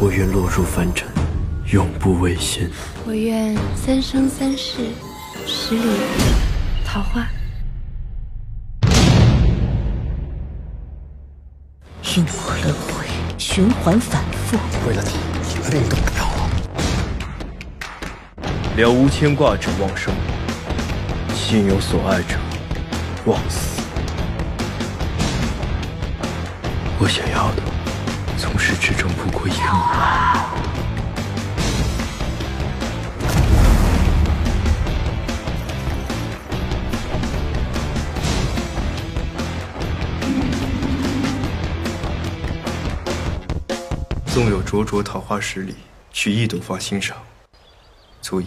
我愿落入凡尘，永不为仙。我愿三生三世十里桃花。因果轮回，循环反复。为了他，连命都不要了。了无牵挂者忘生，心有所爱者忘死。我想要的，从始至终不过一个你。纵有灼灼桃花十里，取一朵花欣赏，足矣。